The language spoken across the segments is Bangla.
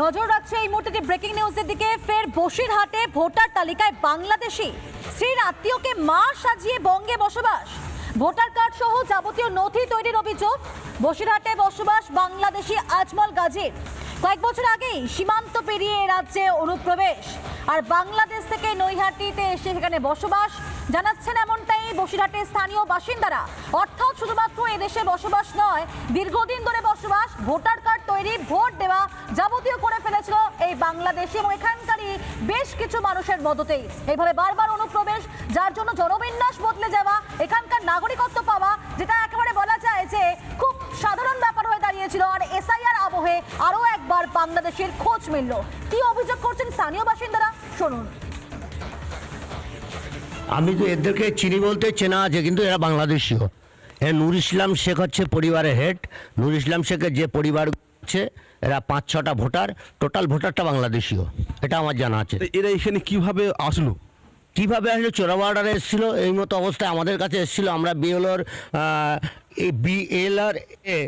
নজর রাখছে এই মুহূর্তে ব্রেকিং নিউজের দিকে। ফের বসিরহাটে ভোটার তালিকায় বাংলাদেশি। স্ত্রীর আত্মীয়কে মা সাজিয়ে বঙ্গে বসবাস। ভোটার কার্ড সহ যাবতীয় নথি তৈরির অভিযোগ। বসিরহাটে বসবাস বাংলাদেশি আজমল গাজীর। কয়েক বছর আগেই সীমান্ত পেরিয়ে রাজ্যে অনুপ্রবেশ। আর বাংলাদেশ থেকে নৈহাটিতে এসে সেখানে বসবাস। জানাচ্ছেন এমনটাই বসিরহাটের স্থানীয় বাসিন্দারা, অর্থাৎ শুধুমাত্র এদেশে বসবাস নয়, দীর্ঘদিন ধরে বসবাস, ভোটার কার্ড তৈরি, ভোট দেওয়া যাবতীয় করে ফেলেছিল এই বাংলাদেশি এবং এখানকারই বেশ কিছু মানুষের মদতেই। এইভাবে বারবার অনুপ্রবেশ, যার জন্য জনবিন্যাস বদলে যাওয়া, এখানকার নাগরিকত্ব পাওয়া, যেটা একেবারে বলা যায় যে খুব সাধারণ ব্যাপার হয়ে দাঁড়িয়েছিল। আর এসআইআর আবহে আরও একবার বাংলাদেশের খোঁজ মিলল। কি অভিযোগ করছেন স্থানীয় বাসিন্দারা? শুনুন। আমি তো এদেরকে চিনি বলতে চেনা আছে কিন্তু এরা বাংলাদেশীয়। হ্যাঁ নূর ইসলাম শেখ হচ্ছে পরিবারের হেড। নূর ইসলাম শেখের যে পরিবার হচ্ছে এরা পাঁচ ছটা ভোটার টোটাল ভোটারটা বাংলাদেশীয়। এটা আমার জানা আছে। তো এরা এখানে কীভাবে আসলো? কীভাবে আসলে? চোরাবাড়ারে এসেছিল এই মতো অবস্থায় আমাদের কাছে এসেছিল। আমরা বিএলওর বিএলআর এ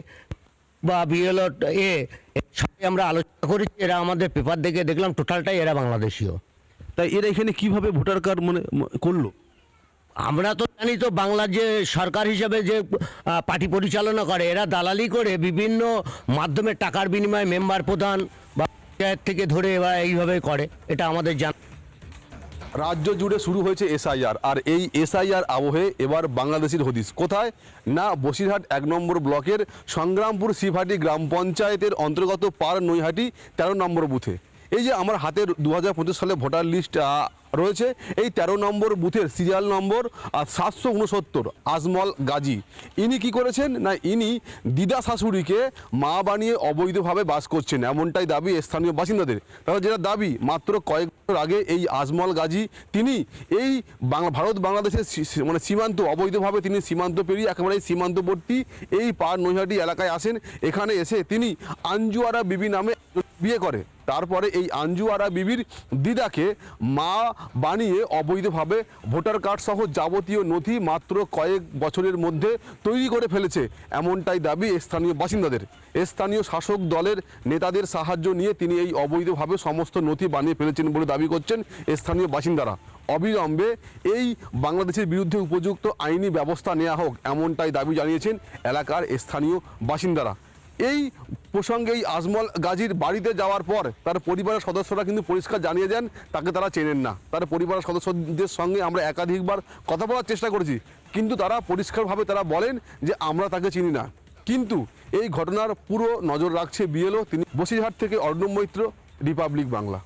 বা বিএলওর এ সবাই আমরা আলোচনা করেছি। এরা আমাদের পেপার দেখে দেখলাম টোটালটাই এরা বাংলাদেশীয়। তাই এরা এখানে কীভাবে ভোটার কার্ড মানে করল? আমরা তো জানি তো বাংলার যে সরকার হিসেবে যে পার্টি পরিচালনা করে, এরা দালালি করে বিভিন্ন মাধ্যমে টাকার বিনিময়ে মেম্বার প্রধান বা পঞ্চায়েত থেকে ধরে এরা এইভাবে করে, এটা আমাদের জানা। রাজ্য জুড়ে শুরু হয়েছে এসআইআর, আর এই এসআইআর আবহে এবার বাংলাদেশের হদিস কোথায়? না, বসিরহাট এক নম্বর ব্লকের সংগ্রামপুর শিবহাটি গ্রাম পঞ্চায়েতের অন্তর্গত পার নৈহাটি তেরো নম্বর বুথে। এই যে আমার হাতের দু হাজার পঁচিশ সালে ভোটার লিস্ট রয়েছে, এই তেরো নম্বর বুথের সিরিয়াল নম্বর সাতশো উনসত্তর আজমল গাজী। ইনি কি করেছেন? না, ইনি দিদা শাশুড়িকে মা বানিয়ে অবৈধভাবে বাস করছেন, এমনটাই দাবি স্থানীয় বাসিন্দাদের। তাহলে যেটা দাবি, মাত্র কয়েক বছর আগে এই আজমল গাজী, তিনি এই বাংলা, ভারত বাংলাদেশের মানে সীমান্ত, অবৈধভাবে তিনি সীমান্ত পেরিয়ে একেবারে সীমান্তবর্তী এই পার নৈহাটি এলাকায় আসেন। এখানে এসে তিনি আঞ্জুয়ারা বিবি নামে বিয়ে করে। তারপরে এই আঞ্জুয়ারা বিবির দিদাকে মা বানিয়ে অবৈধভাবে ভোটার কার্ড সহ যাবতীয় নথি মাত্র কয়েক বছরের মধ্যে তৈরি করে ফেলেছে। এমনটাই দাবি স্থানীয় বাসিন্দাদের। স্থানীয় শাসক দলের নেতাদের সাহায্য নিয়ে তিনি এই অবৈধভাবে সমস্ত নথি বানিয়ে ফেলেছেন বলে দাবি করছেন স্থানীয় বাসিন্দারা। অবিলম্বে এই বাংলাদেশের বিরুদ্ধে উপযুক্ত আইনি ব্যবস্থা নেওয়া হোক, এমনটাই দাবি জানিয়েছেন এলাকার স্থানীয় বাসিন্দারা। এই প্রসঙ্গে এই আজমল গাজীর বাড়িতে যাওয়ার পর তার পরিবারের সদস্যরা কিন্তু পরিষ্কার জানিয়ে দেন, তাকে তারা চেনেন না। তার পরিবারের সদস্যদের সঙ্গে আমরা একাধিকবার কথা বলার চেষ্টা করেছি, কিন্তু তারা পরিষ্কারভাবে তারা বলেন যে আমরা তাকে চিনি না। কিন্তু এই ঘটনার পুরো নজর রাখছে বিএলও, তিনি বসিরহাট থেকে অর্ণব মৈত্র, রিপাবলিক বাংলা।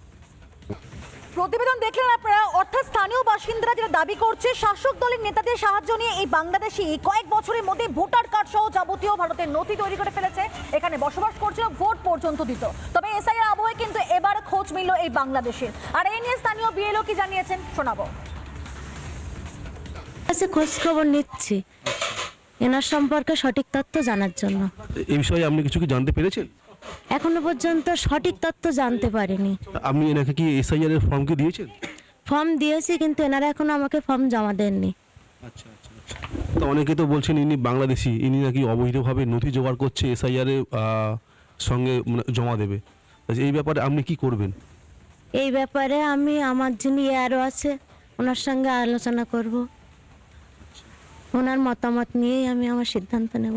প্রতিবেদন দেখলেন আপনারা অর্থাৎ স্থানীয় বাসিন্দারা যেটা দাবি করছে শাসক দলের নেতাদের সাহায্য নিয়ে এই বাংলাদেশি কয়েক বছরের মধ্যে ভোটার কার্ড সহ যাবতীয় ভারতের নথি তৈরি করে ফেলেছে। এখানে বসবাস করছিল ভোট পর্যন্ত দিত। তবে এসআইআর আবহে কিন্তু এবার খোঁজ মিলল এই বাংলাদেশের আর এই নিয়ে স্থানীয় বিএলও কি জানিয়েছেন শোনাবো। কাছে খোঁজ খবর নিচ্ছি। এনার সম্পর্কে সঠিক তথ্য জানার জন্য। এই বিষয়ে আপনি কিছু কি জানতে পেরেছেন? এখনও পর্যন্ত সঠিক তথ্য জানতে পারিনি। আপনি এনাকে কি এসআইআর এর ফর্ম কি দিয়েছেন? ফর্ম দিয়েছি কিন্তু এনারা এখনও আমাকে ফর্ম জমা দেননি। আচ্ছা আচ্ছা আচ্ছা। তো অনেকে তো বলছেন ইনি বাংলাদেশি ইনি নাকি অবৈধভাবে নথি জোগাড় করছে এসআইআর এর সঙ্গে মানে জমা দেবে। আচ্ছা, এই ব্যাপারে আপনি কি করবেন? এই ব্যাপারে আমি আমার যিনি আরও আছে ওনার সঙ্গে আলোচনা করব। ওনার মতামত নিয়েই আমি আমার সিদ্ধান্ত নেব।